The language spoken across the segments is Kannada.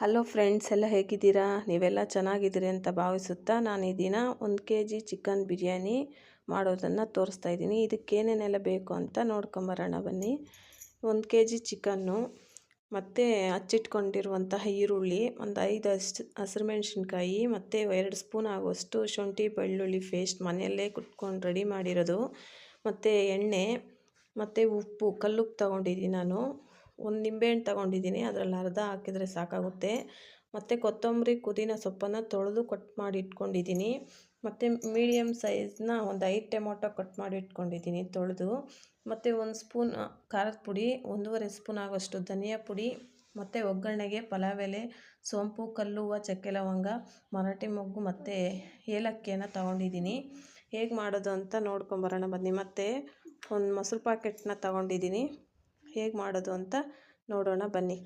ಹಲೋ ಫ್ರೆಂಡ್ಸ್, ಎಲ್ಲ ಹೇಗಿದ್ದೀರಾ? ನೀವೆಲ್ಲ ಚೆನ್ನಾಗಿದ್ದೀರಿ ಅಂತ ಭಾವಿಸುತ್ತಾ ನಾನು ಈ ದಿನ ಒಂದು ಕೆ ಜಿ ಚಿಕನ್ ಬಿರಿಯಾನಿ ಮಾಡೋದನ್ನು ತೋರಿಸ್ತಾ ಇದ್ದೀನಿ. ಇದಕ್ಕೆ ಏನೇನೆಲ್ಲ ಬೇಕು ಅಂತ ನೋಡ್ಕೊಂಬರೋಣ ಬನ್ನಿ. ಒಂದು ಕೆ ಜಿ ಚಿಕನ್ನು, ಮತ್ತು ಹಚ್ಚಿಟ್ಕೊಂಡಿರುವಂತಹ ಈರುಳ್ಳಿ, ಒಂದು ಐದು ಅಷ್ಟು ಹಸಿರು ಮೆಣಸಿನ್ಕಾಯಿ, ಮತ್ತು ಎರಡು ಸ್ಪೂನ್ ಆಗುವಷ್ಟು ಶುಂಠಿ, ಬೆಳ್ಳುಳ್ಳಿ ಪೇಸ್ಟ್ ಮನೆಯಲ್ಲೇ ಕುಟ್ಕೊಂಡು ರೆಡಿ ಮಾಡಿರೋದು. ಮತ್ತು ಎಣ್ಣೆ, ಮತ್ತು ಉಪ್ಪು, ಕಲ್ಲುಪ್ಪು ತೊಗೊಂಡಿದ್ದೀನಿ ನಾನು. ಒಂದು ನಿಂಬೆಹಣ್ಣು ತಗೊಂಡಿದ್ದೀನಿ ಅದರಲ್ಲಿ ಅರ್ಧ ಹಾಕಿದರೆ ಸಾಕಾಗುತ್ತೆ. ಮತ್ತು ಕೊತ್ತಂಬರಿ, ಪುದೀನ ಸೊಪ್ಪನ್ನು ತೊಳೆದು ಕಟ್ ಮಾಡಿ ಇಟ್ಕೊಂಡಿದ್ದೀನಿ ಮತ್ತು ಮೀಡಿಯಮ್ ಸೈಜ್ನ ಒಂದು ಐದು ಟೊಮೊಟೊ ಕಟ್ ಮಾಡಿ ಇಟ್ಕೊಂಡಿದ್ದೀನಿ ತೊಳೆದು. ಮತ್ತು ಒಂದು ಸ್ಪೂನ್ ಖಾರದ ಪುಡಿ, ಒಂದೂವರೆ ಸ್ಪೂನ್ ಆಗೋಷ್ಟು ಧನಿಯಾ ಪುಡಿ, ಮತ್ತು ಒಗ್ಗರಣೆಗೆ ಪಲಾವ್ ಎಲೆ, ಸೋಂಪು, ಕಲ್ಲು, ಹೂವು, ಚಕ್ಕೆ, ಲವಂಗ, ಮರಾಠಿ ಮೊಗ್ಗು ಮತ್ತು ಏಲಕ್ಕಿಯನ್ನು ತಗೊಂಡಿದ್ದೀನಿ ಹೇಗೆ ಮಾಡೋದು ಅಂತ ನೋಡ್ಕೊಂಬರೋಣ ಬನ್ನಿ. ಮತ್ತು ಒಂದು ಮೊಸರು ಪ್ಯಾಕೆಟ್ನ ತಗೊಂಡಿದ್ದೀನಿ ಹೇಗೆ ಮಾಡೋದು ಅಂತ ನೋಡೋಣ ಬನ್ನಿ.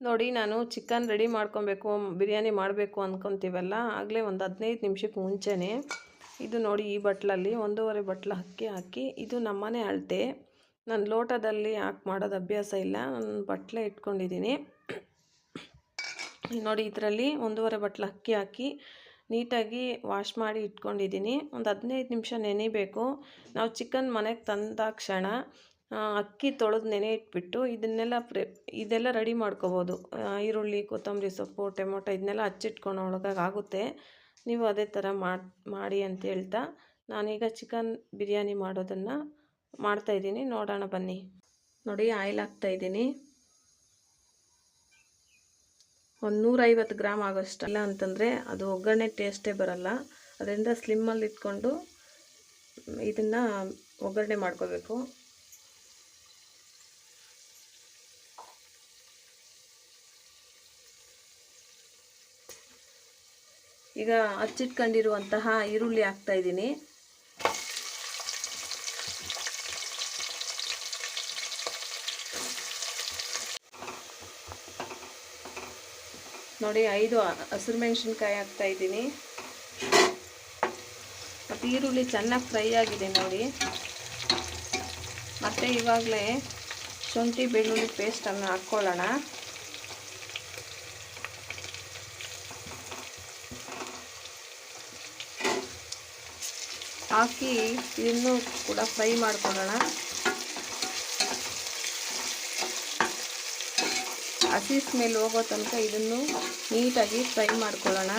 ನೋಡಿ, ನಾನು ಚಿಕನ್ ರೆಡಿ ಮಾಡ್ಕೊಬೇಕು, ಬಿರಿಯಾನಿ ಮಾಡಬೇಕು ಅಂದ್ಕೊತೀವಲ್ಲ ಆಗಲೇ ಒಂದು ಹದಿನೈದು ನಿಮಿಷಕ್ಕೆ ಮುಂಚೆನೇ. ಇದು ನೋಡಿ ಈ ಬಟ್ಲಲ್ಲಿ, ಒಂದೂವರೆ ಬಟ್ಲು ಅಕ್ಕಿ ಹಾಕಿ, ಇದು ನಮ್ಮನೆ ಅಳತೆ. ನಾನು ಲೋಟದಲ್ಲಿ ಹಾಕಿ ಮಾಡೋದು ಅಭ್ಯಾಸ ಇಲ್ಲ, ನಾನು ಬಟ್ಲೆ ಇಟ್ಕೊಂಡಿದ್ದೀನಿ ನೋಡಿ, ಇದರಲ್ಲಿ ಒಂದೂವರೆ ಬಟ್ಲು ಅಕ್ಕಿ ಹಾಕಿ, ನೀಟಾಗಿ ವಾಶ್ ಮಾಡಿ ಇಟ್ಕೊಂಡಿದ್ದೀನಿ ಒಂದು ಹದಿನೈದು ನಿಮಿಷ ನೆನಿಬೇಕು. ನಾವು ಚಿಕನ್ ಮನೆಗೆ ತಂದಾಕ್ಷಣ ಅಕ್ಕಿ ತೊಳೆದು ನೆನೆ ಇಟ್ಬಿಟ್ಟು ಇದನ್ನೆಲ್ಲ ಪ್ರೆ, ಇದೆಲ್ಲ ರೆಡಿ ಮಾಡ್ಕೋಬೋದು. ಈರುಳ್ಳಿ, ಕೊತ್ತಂಬರಿ ಸೊಪ್ಪು, ಟೊಮೊಟೊ ಇದನ್ನೆಲ್ಲ ಹಚ್ಚಿಟ್ಕೊಳೋ ಒಳಗಾಗುತ್ತೆ ನೀವು ಅದೇ ಥರ ಮಾಡಿ ಮಾಡಿ ಅಂತ ಹೇಳ್ತಾ ನಾನೀಗ ಚಿಕನ್ ಬಿರಿಯಾನಿ ಮಾಡೋದನ್ನು ಮಾಡ್ತಾಯಿದ್ದೀನಿ ನೋಡೋಣ ಬನ್ನಿ. ನೋಡಿ, ಆಯಿಲ್ ಹಾಕ್ತಾಯಿದ್ದೀನಿ ಒಂದು ನೂರೈವತ್ತು ಗ್ರಾಮ್ ಆಗೋಷ್ಟು ಇಲ್ಲ ಅಂತಂದರೆ ಅದು ಒಗ್ಗರಣೆ ಟೇಸ್ಟೇ ಬರಲ್ಲ. ಅದರಿಂದ ಸ್ಲಿಮ್ಮಲ್ಲಿ ಇಟ್ಕೊಂಡು ಇದನ್ನು ಒಗ್ಗರಣೆ ಮಾಡ್ಕೋಬೇಕು. ಈಗ ಹಚ್ಚಿಟ್ಕೊಂಡಿರುವಂತಹ ಈರುಳ್ಳಿ ಹಾಕ್ತಾ ಇದ್ದೀನಿ. ನೋಡಿ, ಐದು ಹಸಿರು ಮೆಣಸಿನ್ಕಾಯಿ ಹಾಕ್ತಾ ಇದ್ದೀನಿ. ಮತ್ತು ಈರುಳ್ಳಿ ಚೆನ್ನಾಗಿ ಫ್ರೈ ಆಗಿದೆ ನೋಡಿ. ಮತ್ತು ಇವಾಗಲೇ ಶುಂಠಿ ಬೆಳ್ಳುಳ್ಳಿ ಪೇಸ್ಟನ್ನು ಹಾಕ್ಕೊಳ್ಳೋಣ. ಹಾಕಿ ಇದನ್ನು ಕೂಡ ಫ್ರೈ ಮಾಡ್ಕೊಳ್ಳೋಣ. ಹಸಿ ಸ್ಮೆಲ್ ಹೋಗೋ ತನಕ ಇದನ್ನು ನೀಟಾಗಿ ಫ್ರೈ ಮಾಡ್ಕೊಳ್ಳೋಣ.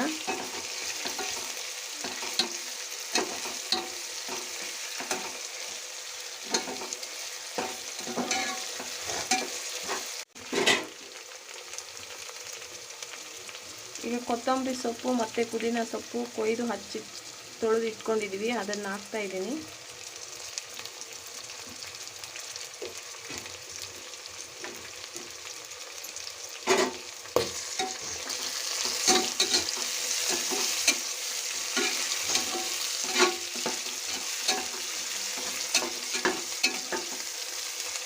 ಈಗ ಕೊತ್ತಂಬರಿ ಸೊಪ್ಪು ಮತ್ತು ಪುದೀನ ಸೊಪ್ಪು ಕೊಯ್ದು ಹಚ್ಚಿ ತೊಳೆದು ಇಟ್ಕೊಂಡಿದ್ದೀವಿ ಅದನ್ನು ಹಾಕ್ತಾ ಇದ್ದೀನಿ.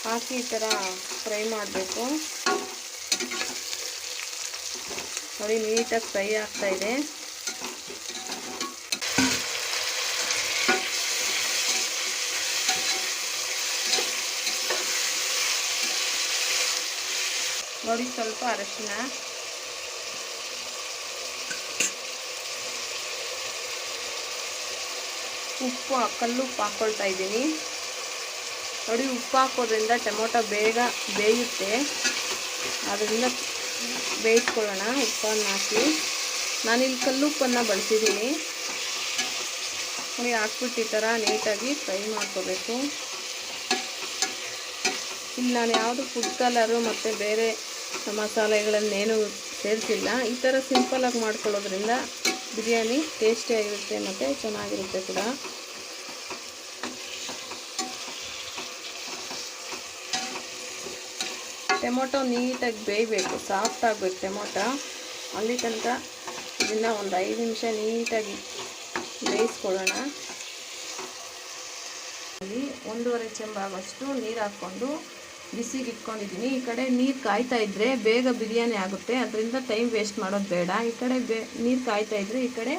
ಹಾಕಿ ಈ ಥರ ಫ್ರೈ ಮಾಡಬೇಕು. ನೋಡಿ ನೀಟಾಗಿ ಫ್ರೈ ಆಗ್ತಾ ನೋಡಿ ಸ್ವಲ್ಪ ಅರಶಿನ. ಉಪ್ಪು ಕಲ್ಲುಪ್ಪು ಹಾಕ್ಕೊಳ್ತಾ ಇದ್ದೀನಿ. ನೋಡಿ ಉಪ್ಪು ಹಾಕೋದ್ರಿಂದ ಟೊಮೊಟೊ ಬೇಗ ಬೇಯುತ್ತೆ. ಅದರಿಂದ ಬೇಯಿಸ್ಕೊಳ್ಳೋಣ ಉಪ್ಪನ್ನು ಹಾಕಿ. ನಾನಿಲ್ಲಿ ಕಲ್ಲುಪ್ಪನ್ನು ಬಳಸಿದ್ದೀನಿ. ನೋಡಿ ಹಾಕ್ಬಿಟ್ಟು ಈ ಥರ ನೀಟಾಗಿ ಫ್ರೈ ಮಾಡ್ಕೋಬೇಕು. ಇಲ್ಲಿ ನಾನು ಯಾವುದು ಫುಡ್ ಕಲರು ಮತ್ತು ಬೇರೆ ಮಸಾಲೆಗಳನ್ನೇನು ಸೇರಿಸಿಲ್ಲ. ಈ ಥರ ಸಿಂಪಲಾಗಿ ಮಾಡ್ಕೊಳ್ಳೋದ್ರಿಂದ ಬಿರಿಯಾನಿ ಟೇಸ್ಟಿಯಾಗಿರುತ್ತೆ ಮತ್ತು ಚೆನ್ನಾಗಿರುತ್ತೆ ಕೂಡ. ಟೊಮೊಟೊ ನೀಟಾಗಿ ಬೇಯಬೇಕು ಸಾಫ್ಟ್ ಆಗಬೇಕು ಟೊಮೊಟೊ. ಅಲ್ಲಿ ತನಕ ಇದನ್ನು ಒಂದು ಐದು ನಿಮಿಷ ನೀಟಾಗಿ ಬೇಯಿಸ್ಕೊಳ್ಳೋಣ. ಅಲ್ಲಿ ಒಂದೂವರೆ ಚೆಂಬಾಗಷ್ಟು ನೀರು ಹಾಕ್ಕೊಂಡು ಬಿಸಿಗೆ ಇಟ್ಕೊಂಡಿದ್ದೀನಿ ಈ ಕಡೆ ನೀರು ಕಾಯ್ತಾ ಇದ್ದರೆ ಬೇಗ ಬಿರಿಯಾನಿ ಆಗುತ್ತೆ. ಅದರಿಂದ ಟೈಮ್ ವೇಸ್ಟ್ ಮಾಡೋದು ಬೇಡ. ಈ ಕಡೆ ಬೇ ನೀರು ಕಾಯ್ತಾ ಇದ್ದರೆ ಈ ಕಡೆ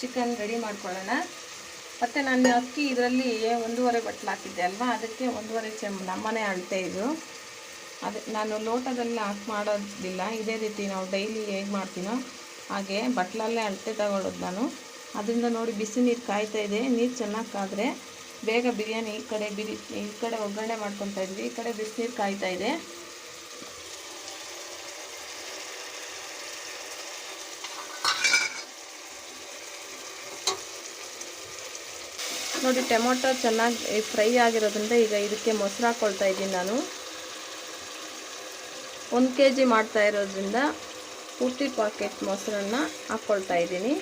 ಚಿಕನ್ ರೆಡಿ ಮಾಡ್ಕೊಳ್ಳೋಣ. ಮತ್ತು ನಾನು ಅಕ್ಕಿ ಇದರಲ್ಲಿ ಒಂದೂವರೆ ಬಟ್ಲು ಹಾಕಿದ್ದೆ ಅಲ್ವಾ? ಅದಕ್ಕೆ ಒಂದೂವರೆ ಚೆಮ್ ನಮ್ಮನೆ ಅಳತೆ ಇದು. ಅದೇ ನಾನು ಲೋಟದಲ್ಲಿ ಹಾಕಿ ಮಾಡೋದಿಲ್ಲ. ಇದೇ ರೀತಿ ನಾವು ಡೈಲಿ ಹೇಗೆ ಮಾಡ್ತೀನೋ ಹಾಗೆ ಬಟ್ಲಲ್ಲೇ ಅಳತೆ ತಗೊಳ್ಳೋದು ನಾನು. ಅದರಿಂದ ನೋಡಿ ಬಿಸಿ ನೀರು ಕಾಯ್ತಾ ಇದೆ. ನೀರು ಚೆನ್ನಾಗಿ ಕಾದರೆ ಬೇಗ ಬಿರಿಯಾನಿ ಈ ಕಡೆ ಬಿರಿ, ಈ ಕಡೆ ಒಗ್ಗರಣೆ ಮಾಡ್ಕೊತಾ ಇದ್ವಿ. ಈ ಕಡೆ ಬಿಸಿನೀರು ಕಾಯ್ತಾ ಇದೆ. ನೋಡಿ, ಟೊಮೊಟೊ ಚೆನ್ನಾಗಿ ಫ್ರೈ ಆಗಿರೋದ್ರಿಂದ ಈಗ ಇದಕ್ಕೆ ಮೊಸರು ಹಾಕ್ಕೊಳ್ತಾ ಇದ್ದೀನಿ ನಾನು. ಒಂದು ಕೆ ಜಿ ಮಾಡ್ತಾ ಇರೋದ್ರಿಂದ ಪೂರ್ತಿ ಪಾಕೆಟ್ ಮೊಸರನ್ನು ಹಾಕ್ಕೊಳ್ತಾ ಇದ್ದೀನಿ.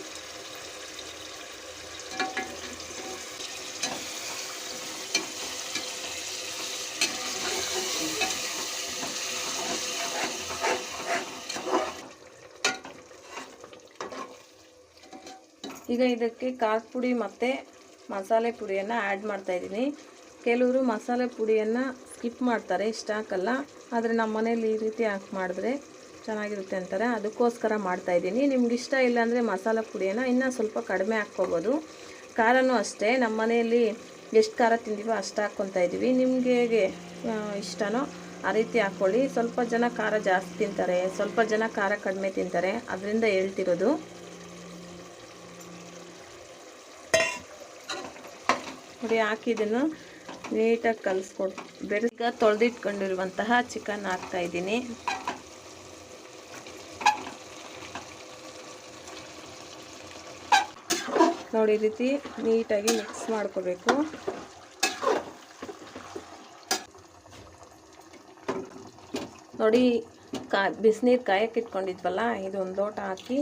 ಈಗ ಇದಕ್ಕೆ ಖಾರದ ಪುಡಿ ಮತ್ತು ಮಸಾಲೆ ಪುಡಿಯನ್ನು ಆ್ಯಡ್ ಮಾಡ್ತಾಯಿದ್ದೀನಿ ಕೆಲವರು ಮಸಾಲೆ ಪುಡಿಯನ್ನು ಸ್ಕಿಪ್ ಮಾಡ್ತಾರೆ, ಇಷ್ಟ ಹಾಕಲ್ಲ. ಆದರೆ ನಮ್ಮ ಮನೇಲಿ ಈ ರೀತಿ ಹಾಕಿ ಮಾಡಿದ್ರೆ ಚೆನ್ನಾಗಿರುತ್ತೆ ಅಂತಾರೆ. ಅದಕ್ಕೋಸ್ಕರ ಮಾಡ್ತಾಯಿದ್ದೀನಿ ನಿಮ್ಗೆ ಇಷ್ಟ ಇಲ್ಲಾಂದರೆ ಮಸಾಲೆ ಪುಡಿಯನ್ನು ಇನ್ನೂ ಸ್ವಲ್ಪ ಕಡಿಮೆ ಹಾಕ್ಕೋಬೋದು. ಖಾರನೂ ಅಷ್ಟೇ. ನಮ್ಮ ಮನೆಯಲ್ಲಿ ಎಷ್ಟು ಖಾರ ತಿಂದೀವೋ ಅಷ್ಟು ಹಾಕ್ಕೊತಾ ಇದ್ದೀವಿ ನಿಮಗೆ ಹೇಗೆ ಇಷ್ಟನೋ ಆ ರೀತಿ ಹಾಕ್ಕೊಳ್ಳಿ ಸ್ವಲ್ಪ ಜನ ಖಾರ ಜಾಸ್ತಿ ತಿಂತಾರೆ, ಸ್ವಲ್ಪ ಜನ ಖಾರ ಕಡಿಮೆ ತಿಂತಾರೆ. ಅದರಿಂದ ಹೇಳ್ತಿರೋದು. ನೋಡಿ ಹಾಕಿದನ್ನು ನೀಟಾಗಿ ಕಲಿಸ್ಕೊಡ್ ಈಗ ತೊಳೆದಿಟ್ಕೊಂಡಿರುವಂತಹ ಚಿಕನ್ ಹಾಕ್ತಾ ಇದ್ದೀನಿ. ನೋಡಿ ರೀತಿ ನೀಟಾಗಿ ಮಿಕ್ಸ್ ಮಾಡ್ಕೋಬೇಕು. ನೋಡಿ, ಕಾ ಬಿಸಿನೀರು ಕಾಯಕ್ಕೆ ಇಟ್ಕೊಂಡಿದ್ವಲ್ಲ ಇದು ಒಂದು ಲೋಟ ಹಾಕಿ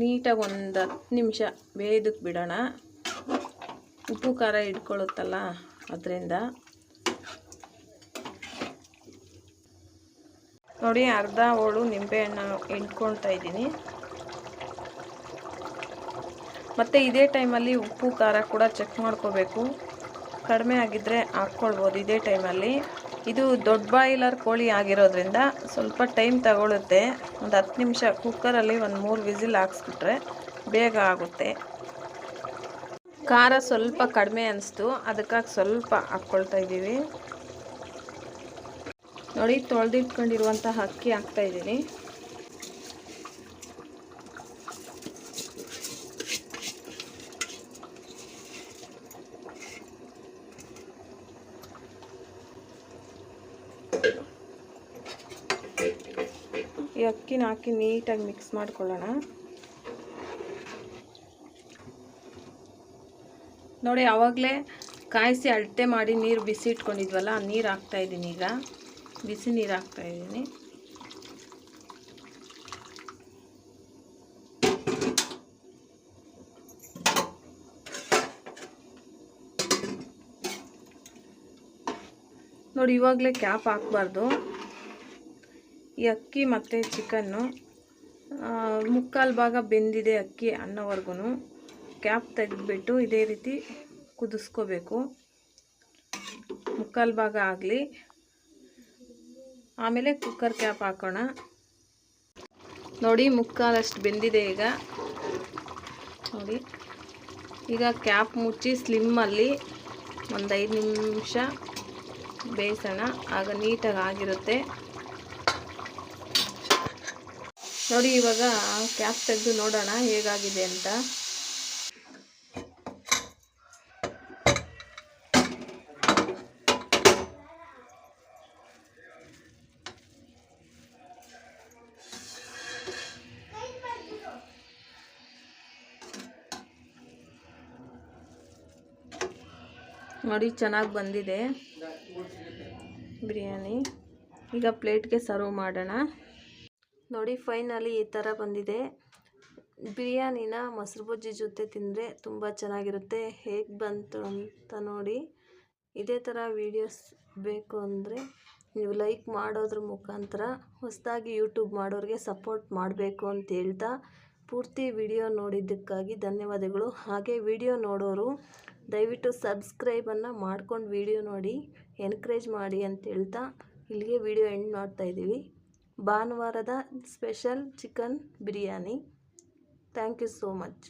ನೀಟಾಗಿ ಒಂದು ಹತ್ತು ನಿಮಿಷ ಬೇಯೋದಕ್ಕೆ ಬಿಡೋಣ. ಉಪ್ಪು, ಖಾರ ಇಟ್ಕೊಳ್ಳುತ್ತಲ್ಲ ಅದರಿಂದ. ನೋಡಿ, ಅರ್ಧ ಹೋಳು ನಿಂಬೆಹಣ್ಣು ಹಿಂಡ್ಕೊಳ್ತಾ ಇದ್ದೀನಿ. ಮತ್ತು ಇದೇ ಟೈಮಲ್ಲಿ ಉಪ್ಪು, ಖಾರ ಕೂಡ ಚೆಕ್ ಮಾಡ್ಕೋಬೇಕು. ಕಡಿಮೆ ಆಗಿದ್ದರೆ ಹಾಕ್ಕೊಳ್ಬೋದು ಇದೇ ಟೈಮಲ್ಲಿ. ಇದು ದೊಡ್ಡ ಬಾಯ್ಲರ್ ಕೋಳಿ ಆಗಿರೋದ್ರಿಂದ ಸ್ವಲ್ಪ ಟೈಮ್ ತಗೊಳುತ್ತೆ. ಒಂದು ಹತ್ತು ನಿಮಿಷ ಕುಕ್ಕರಲ್ಲಿ ಒಂದು ಮೂರು ವಿಸಿಲ್ ಹಾಕ್ಸ್ಬಿಟ್ರೆ ಬೇಗ ಆಗುತ್ತೆ. ಖಾರ ಸ್ವಲ್ಪ ಕಡಿಮೆ ಅನಿಸ್ತು. ಅದಕ್ಕಾಗಿ ಸ್ವಲ್ಪ ಹಾಕ್ಕೊಳ್ತಾ ಇದ್ದೀವಿ. ನೋಡಿ ತೊಳೆದಿಟ್ಕೊಂಡಿರುವಂಥ ಅಕ್ಕಿ ಹಾಕ್ತಾ ಈ ಅಕ್ಕಿನ ಹಾಕಿ ನೀಟಾಗಿ ಮಿಕ್ಸ್ ಮಾಡ್ಕೊಳ್ಳೋಣ. ನೋಡಿ, ಆವಾಗಲೇ ಕಾಯಿಸಿ ಅಳತೆ ಮಾಡಿ ನೀರು ಬಿಸಿ ಇಟ್ಕೊಂಡಿದ್ವಲ್ಲ, ಆ ನೀರು ಹಾಕ್ತಾಯಿದ್ದೀನಿ ಈಗ. ಬಿಸಿ ನೀರು ಹಾಕ್ತಾ ನೋಡಿ, ಇವಾಗಲೇ ಕ್ಯಾಪ್ ಹಾಕ್ಬಾರ್ದು. ಈ ಅಕ್ಕಿ ಮತ್ತು ಚಿಕನ್ನು ಮುಕ್ಕಾಲು ಭಾಗ ಬೆಂದಿದೆ ಅಕ್ಕಿ ಅನ್ನೋವರೆಗೂ ಕ್ಯಾಪ್ ತೆಗೆದುಬಿಟ್ಟು ಇದೇ ರೀತಿ ಕುದಿಸ್ಕೋಬೇಕು. ಮುಕ್ಕಾಲು ಭಾಗ ಆಗಲಿ. ಆಮೇಲೆ ಕುಕ್ಕರ್ ಕ್ಯಾಪ್ ಹಾಕೋಣ. ನೋಡಿ ಮುಕ್ಕಾಲಷ್ಟು ಬೆಂದಿದೆ ಈಗ. ನೋಡಿ, ಈಗ ಕ್ಯಾಪ್ ಮುಚ್ಚಿ ಸ್ಲಿಮ್ಮಲ್ಲಿ ಒಂದು ಐದು ನಿಮಿಷ ಬೇಯಿಸೋಣ. ಆಗ ನೀಟಾಗಿ ಆಗಿರುತ್ತೆ ನೋಡಿ ಇವಾಗ ಕ್ಯಾಪ್ ತೆಗೆದು ನೋಡೋಣ ಹೇಗಾಗಿದೆ ಅಂತ. ನೋಡಿ ಚೆನ್ನಾಗಿ ಬಂದಿದೆ. ಬಿರಿಯಾನಿ. ಈಗ ಪ್ಲೇಟ್ಗೆ ಸರ್ವ್ ಮಾಡೋಣ. ನೋಡಿ ಫೈನಲಿ ಈ ಥರ ಬಂದಿದೆ. ಬಿರಿಯಾನಿನ ಮೊಸರು ಬಜ್ಜಿ ಜೊತೆ ತಿಂದರೆ ತುಂಬ ಚೆನ್ನಾಗಿರುತ್ತೆ. ಹೇಗೆ ಬಂತು ಅಂತ ನೋಡಿ. ಇದೇ ಥರ ವೀಡಿಯೋಸ್ ಬೇಕು ಅಂದರೆ ನೀವು ಲೈಕ್ ಮಾಡೋದ್ರ ಮುಖಾಂತರ ಹೊಸದಾಗಿ ಯೂಟ್ಯೂಬ್ ಮಾಡೋರಿಗೆ ಸಪೋರ್ಟ್ ಮಾಡಬೇಕು ಅಂತ ಹೇಳ್ತಾ ಪೂರ್ತಿ ವಿಡಿಯೋ ನೋಡಿದ್ದಕ್ಕಾಗಿ ಧನ್ಯವಾದಗಳು. ಹಾಗೆ ವಿಡಿಯೋ ನೋಡೋರು ದಯವಿಟ್ಟು ಸಬ್ಸ್ಕ್ರೈಬನ್ನು ಮಾಡ್ಕೊಂಡು ವಿಡಿಯೋ ನೋಡಿ, ಎನ್ಕರೇಜ್ ಮಾಡಿ ಅಂತ ಹೇಳ್ತಾ ಇಲ್ಲಿಗೆ ವಿಡಿಯೋ ಎಂಡ್ ಮಾಡ್ತಾ ಇದ್ದೀವಿ. ಭಾನುವಾರದ special chicken biryani. Thank you so much.